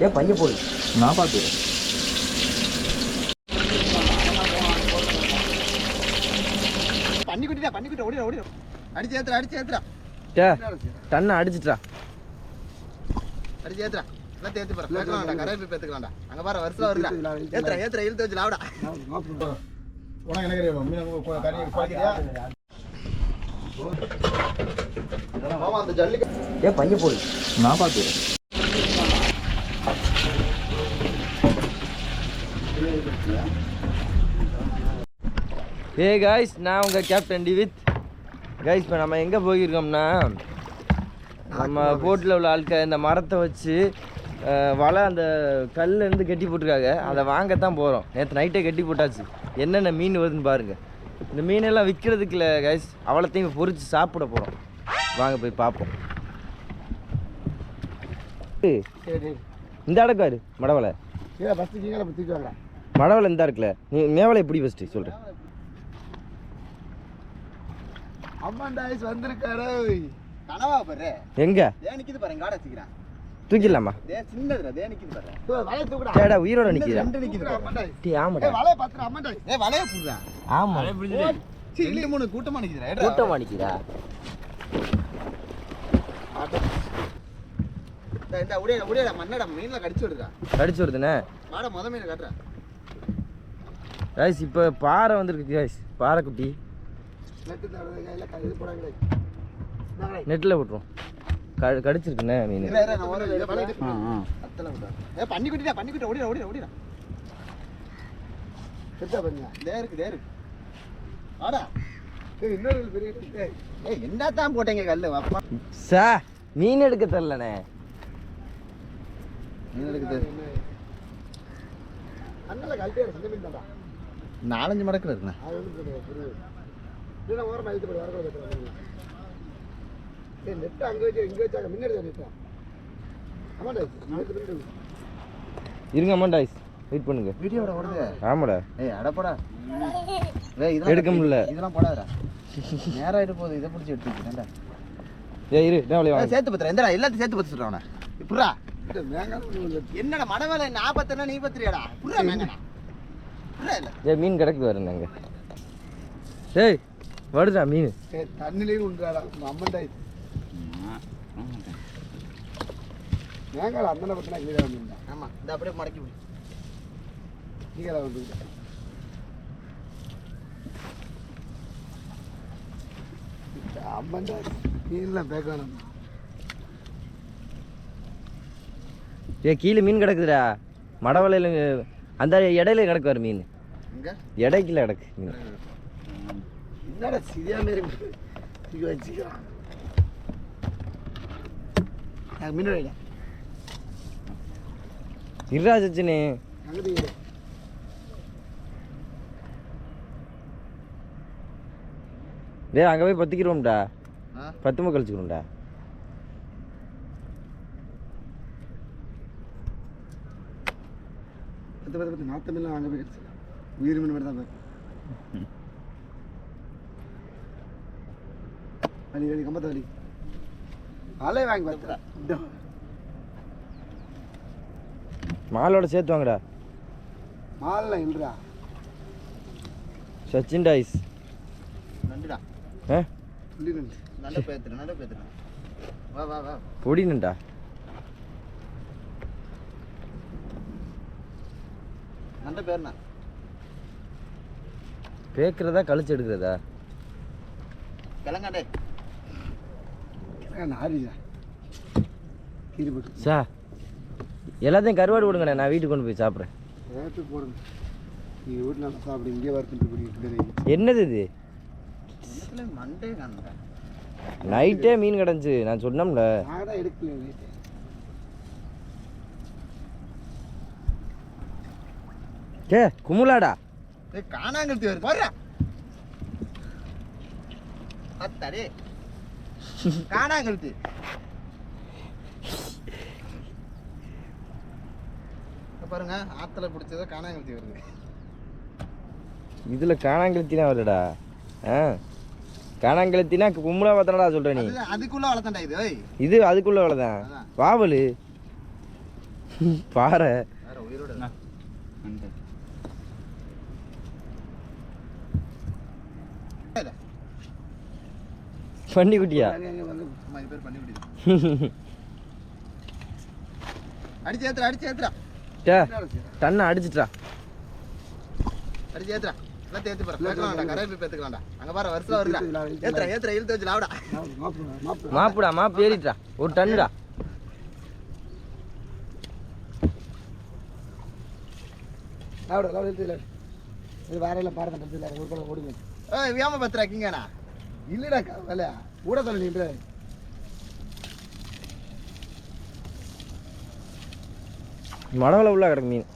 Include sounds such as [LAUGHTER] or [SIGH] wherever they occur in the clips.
ஏ பைய போடு. நான் பார்த்து பண்ணி குட்டிடா பண்ணி குட்டி ஓடிடா ஓடிடா. அடிச்சு ஏத்துறா அடிச்சு ஏத்துறா டே டன்னை அடிச்சிட்டா அடிச்சு ஏத்துறா எல்லாம் தேத்து பாரு பேக்கலாம்டா கரையை பேத்துக்கலாம்டா அங்க பாரு வருஷம் வருதா ஏத்துறா ஏத்துறா இழுத்து வச்சு லாவடா. உனக்கு என்ன மீன் கறி குறைக்கிறியா மாமா அந்த ஜல்லிக்க ஏ பைய போடு. நான் பார்த்து ஏ காய்ஸ் நான் உங்கள் கேப்டன் டிவித். காய்ஸ் இப்போ நம்ம எங்கே போயிருக்கோம்னா நம்ம போட்டில் உள்ள ஆட்கள் இந்த மரத்தை வச்சு வலை அந்த கல்ல இருந்து கட்டி போட்டிருக்காங்க. அதை வாங்கத்தான் போகிறோம் நேற்று நைட்டே கட்டி போட்டாச்சு. என்னென்ன மீன் வருதுன்னு பாருங்கள் இந்த மீனெல்லாம் விற்கிறதுக்கு இல்லை கைஸ் அவ்வளோத்தையும் பொரிச்சு சாப்பிட போகிறோம் வாங்க போய் பார்ப்போம். இந்த அடக்காரு மடவலை. மடவலை இந்த இருக்குல்ல. நீ மேவலை எப்படி ஃபஸ்ட்டு சொல்கிறேன் அம்மாண்டா ஐஸ் வந்திருக்காரு கனவா பாரு. எங்கே? தே நிக்குது பாரு காடை வச்சுக்கிறேன் தூக்கிடலாமா? தே சின்னதுடா தே நிக்குது பாரு. வலைய தூக்குடா. டேடா உயிரோட நிக்கிறா ரெண்டு நிக்குது பாரு டீ ஆமாடா. வலைய பாத்துற ஏய் வலைய ஆமா. சீ ரெண்டு மூணு கூட்டமா ஏடா. கூட்டமா நிக்கிறா இந்த உடையடா உடையடா மண்ணடா மீன்ல கடிச்சு விடுடா. கடிச்சு வருதுண்ணே மாட முத மீன் காட்டுறா. கைஸ் இப்போ பாறை வந்திருக்கு கைஸ் பாறை குட்டி. நெட்டில் விட்ருவோம் க கடிச்சிருக்குண்ணே மீன். இத பண்ணி குட்டிடா பண்ணி குட்டி ஓடிடா ஓடிடா ஓடிடா. செத்தா பண்ணா தே இருக்கு தே இருக்கு. ஆடா இன்னொரு பெரிய ஏய் ஏய் என்னத்தான் போட்டீங்க கல்லு? அப்பா. சா மீன் எடுக்க தெரிலண்ணே மீன் தான்டா. நாலஞ்சு மடக்கு இருக்குண்ணா. இல்லைன்னா ஓரமாக எழுத்து போய் வரக்கூட வைக்கிறேன் ஏய் நெட்டு அங்கே வச்சு இங்கே வச்சாங்க முன்னாடி தான் நெட்டா ஆமாடா நெட்டு பின்னாடி இருங்க அம்மா டாய்ஸ் வெயிட் பண்ணுங்க. வீடியோட ஓடுது. ஆமாடா. ஏய் அடப்படா ஏய் எடுக்க முடியல. இதெல்லாம் போடாதடா. நேரம் ஆயிட்டு போகுது. இதை பிடிச்சி எடுத்துக்கிட்டேன்டா ஏ இரு நான் வாங்க. சேர்த்து பத்துறேன் எந்தடா எல்லாத்தையும் சேர்த்து பத்து சொல்றேன் அவனை புறா என்னடா மடவேலை நாற்பத்தெண்ணா நீ பத்திரியாடா? புறா மேங்கடா புறா இல்ல. ஏ மீன் கிடக்குது வரேன் நாங்கள் ஏய் வருதா மீன். தண்ணிலையும் உண்டாடா. அம்மன்டாய் மேங்கால அண்ணனை பத்தினா கீழே வந்துருந்தா ஆமா இந்த அப்படியே மடக்கி விடு. கீழே வந்து அம்மன்டா மீன்லாம் பேக்கணும் ஏ கீழே மீன் கிடக்குதுடா. மடவலையில் அந்த இடையில கிடக்கு வர மீன். இடைக்கில கிடக்கு. மீன் என்னடா சரியா மாரி தூக்கி வச்சுக்கிறான் மீன் வைடா இருடா சச்சினே அங்கே டேய் அங்கே போய் பத்திக்கிறோம்டா. ஆ? பத்து முறை கழிச்சுக்கிறோம்டா. பத்து பத்து பத்து. நாற்று மீன்லாம் அங்கே போய் கிடச்சிக்கலாம் உயிர் மீன் மட்டும் தான் [LAUGHS] வலி வலி கம்பத்த வலி அலை வாங்கி பார்த்துடா மாலோட சேர்த்து வாங்கடா. மாலில் இல்லைடா. சச்சின் டாய்ஸ் நண்டுடா. ஆ? புள்ளி நண்டு. நல்ல பேத்துறேன் நல்ல பேத்துறேன் வா வா வா. பொடினுண்டா நல்ல பேர்ண்ணா. பேக்கிறதா கழிச்சு எடுக்கிறதா? கிளங்காண்டே நாரிடா கீரி போட்டு. சா எல்லாத்தையும் கருவாடு விடுங்கண்ணே நான் வீட்டுக்கு கொண்டு போய் சாப்பிட்றேன். என்னது இது? நைட்டே மீன் கிடந்துச்சு நான் சொன்னோம்ல கே குமுலாடா ஏய் காணாங்கழுத்தி வருது வர்றா அத்தாடே. காணாங்கழுத்தி பாருங்க ஆத்துல பிடிச்சதோ காணாங்கழுத்தி வருது. இதில் காணாங்கழுத்தினா வருடா. ஆ? காணாங்கழுத்தினா குமுலா பார்த்தனடா சொல்கிற நீ. அது அதுக்குள்ள வளர்த்தாண்டா இது இது அதுக்குள்ள அதான். வாவலு பாறை. வேற உயிரோட பன்னிக்குட்டியா அடிச்சு ஏத்துறா அடிச்சு ஏத்துறா டே தன்னை அடிச்சிட்டா அடிச்சு ஏத்துறா எல்லாம் தேத்து பாரு பேக்கலாம்டா கரையை போய் பேத்துக்கலாம்டா அங்க பாரு வருஷம் வருதுடா. ஏத்துறா ஏத்துறா இழுத்து வச்சு லாவடா மாப்புடா மாப்பு ஏறிட்டா ஒரு டன்னுடா. லாவடா லாவடா இழுத்து இல்லை இது வேற பாருங்க இல்லை படம் ஓடுங்க ஏய் வியாம பத்திரா கிங்கண்ணா. இல்லடா வேலை கூட சொல்ல நீ மடவில் உள்ள கிடக்கு மீன்.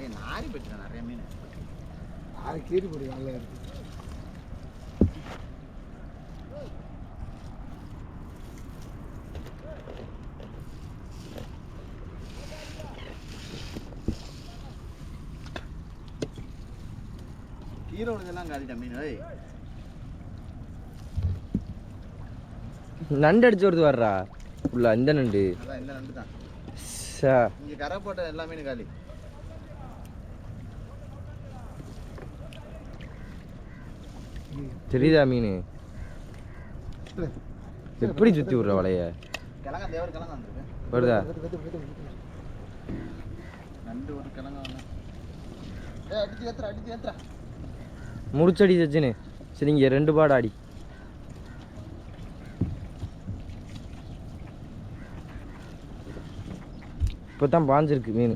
ஏய் நாரி போயிட்டு நிறைய மீன் ஆறு கீறி போடுங்க நல்லா இருக்கு. கீரை உனதெல்லாம் காலிட்டா மீன் நண்டு அடிச்சு வருது வர்றா உள்ள இந்த நண்டு. இந்த நண்டு தான். இங்க கரை போட்ட எல்லா மீனும் காலி. தெரியுதா மீன்? எப்படி சுத்தி விடுற வலைய? வருதா? முடிச்சடி சச்சினு. சரி இங்க ரெண்டு பாடு ஆடி இப்போ தான் பாஞ்சிருக்கு மீன்.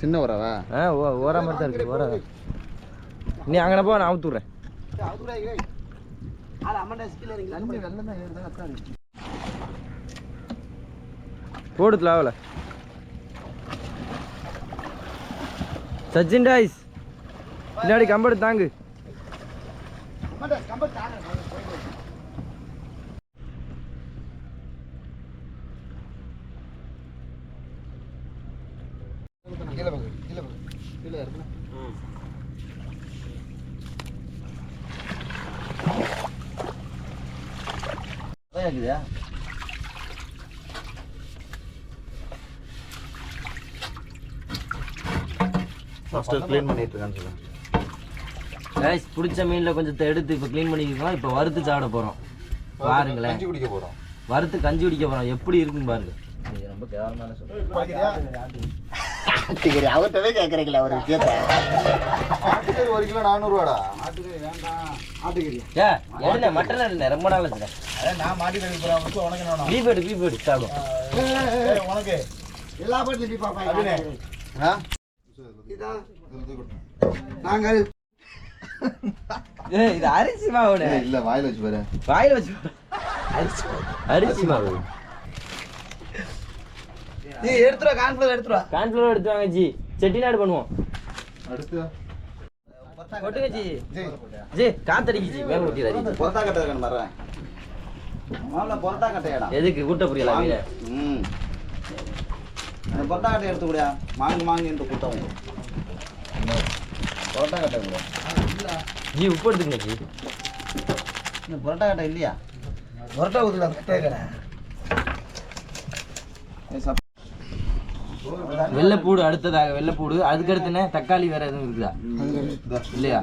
சின்ன உறவா ஆ ஓ ஓரா மாதிரி தான் இருக்கு ஓரா நீ அங்கே போ நான் அவுத்துறேன். போடுதுல அவளை சச்சின் டாய்ஸ் பின்னாடி கம்பெடு தாங்கு. கீழே இருக்குதா? கைஸ் பிடிச்ச மீனில் கொஞ்சத்தை எடுத்து இப்போ க்ளீன் பண்ணிக்கிறோம் இப்போ வறுத்து சாப்பிட போகிறோம் பாருங்களேன். கஞ்சி குடிக்க போறோம். வறுத்து கஞ்சி குடிக்க போகிறோம் எப்படி இருக்குன்னு பாருங்க. ரொம்ப கேவலமான ஆட்டுக்கறி அவர்கிட்டவே கேட்கறீங்களா ஒரு விஷயத்த. ஆட்டுக்கறி ஒரு கிலோ நானூறுவாடா? ஆட்டுக்கறி வேண்டாம். ஆட்டுக்கறி ஏ என்ன மட்டன் என்ன ரொம்ப நாள் வச்சுட்டேன் அதான் நான் மாட்டுக்கறி போகிறேன் உனக்கு என்ன வேணும்? பீஃப் எடு பீஃப் எடு சாப்பிடும் உனக்கு. எல்லா பாட்டிலும் பீ பாப்பா நாங்கள் ஏ இது அரிசி மாவுனே இல்ல வாயில வச்சு பாரு. வாயில வச்சு அரிசி அரிசி மாவு. நீ எடுத்துருவா கான்ஃபிளவர் எடுத்துருவா. கான்ஃபிளவர் எடுத்து வாங்க ஜி. செட்டிநாடு பண்ணுவோம். அடுத்து? கொட்டுங்க ஜி. ஜி. காத்தடிக்கு ஜி. மேல ஊட்டிடாதீங்க பொரட்டா கட்டை இருக்கணும் பாரு. மாவுல பொரட்டா கட்டையாடா. எதுக்கு கூட்ட புரியல மீன ம். அந்த பொரட்டா கட்டை எடுத்து கூடியா. மாங்கு மாங்கு என்று கூட்டம் பொரட்டா கட்டை கூட ஜி உப்பு எடுத்துக்கங்க ஜி. இந்த பொரட்டா கட்டை இல்லையா? பொரட்டா ஊத்துல கட்டை கடை. வெள்ளைப்பூடு அடுத்ததாக வெள்ளைப்பூடு அதுக்கு அடுத்துனே தக்காளி வேற எதுவும் இருக்குதா இல்லையா.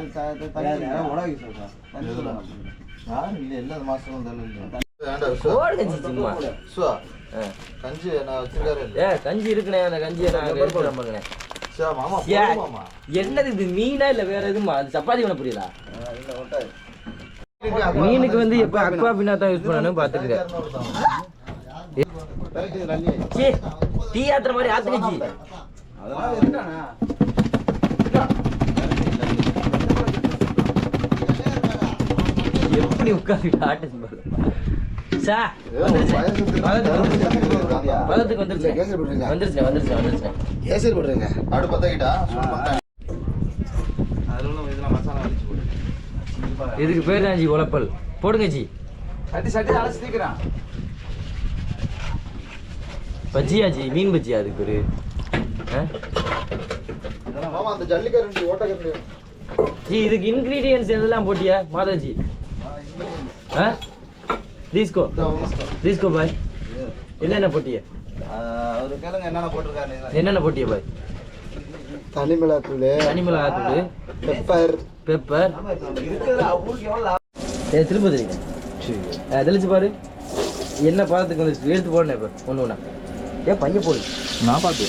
கஞ்சி இருக்குண்ணே அந்த கஞ்சியை நான் ஏ, என்னது இது மீனா இல்ல வேற எதுமா அது சப்பாத்தி பண்ண புரியல மீனுக்கு வந்து எப்ப அக்வா பின்னா தான் யூஸ் பண்ணணும் பாத்துக்கிறேன் டீ ஆத்துற மாதிரி ஆத்துங்க ஜி எப்படி உட்காந்து ஆட்டு பாரு சா வந்துருச்சு. பதத்துக்கு வந்துருச்சு. வந்துருச்சு. வந்துருச்சு வந்துருச்சு கேசரி போடுறேங்க அடுப்பு பத்தக்கிட்டா? இதுக்கு பேர் தான் ஜி உழப்பல் போடுங்க ஜி. சட்டி சட்டி அழைச்சி தீக்கிறான். பஜ்ஜியா ஜி? மீன் பஜ்ஜியா அதுக்கு ஓட்டக்கரண்டி. ஜி இதுக்கு இன்கிரீடியன்ஸ் எதெல்லாம் போட்டியா மாதாஜி? தீஸ்கோ. தீஸ்கோ பாய். என்னென்ன போட்டிய? என்னென்ன போட்டிய பாய்? தனி மிளகாத்தூள். தனி மிளகாத்தூள். பெப்பர். பெப்பர். ஏ திரும்ப தெரியுங்க தெளிச்சு பாரு. என்ன பாதத்துக்கு வந்துருச்சு எடுத்து போடணும் இப்போ. ஒன்று ஒன்றா ஏ பையன் போடு. நான் பார்த்து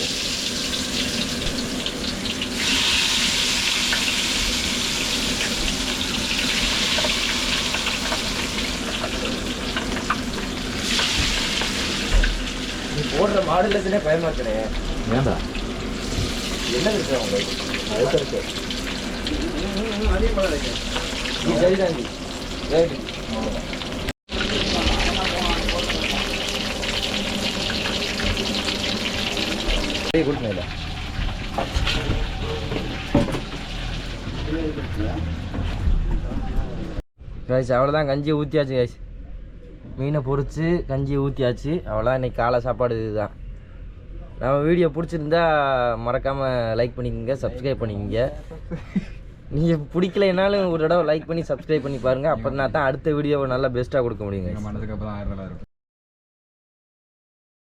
நீ போடுற மாடலத்தினே பயமாக்கிறேன் ஏன்டா? என்ன இருக்கு உங்களுக்கு? அதுக்கு இருக்கு நீ சரிதான் நீ. ரைட் கைஸ் அவ்வளோதான் கஞ்சி ஊற்றியாச்சு கைஸ் மீனை பொறிச்சு கஞ்சி ஊற்றியாச்சு அவ்வளோதான் இன்னைக்கு காலை சாப்பாடு இதுதான். நம்ம வீடியோ பிடிச்சிருந்தா மறக்காமல் லைக் பண்ணிக்கோங்க சப்ஸ்கிரைப் பண்ணிக்கோங்க. நீங்கள் பிடிக்கலைனாலும் ஒரு தடவை லைக் பண்ணி சப்ஸ்கிரைப் பண்ணி பாருங்கள் அப்போ தான் அடுத்த வீடியோவை நல்லா பெஸ்ட்டாக கொடுக்க முடியுங்க மனதுக்கு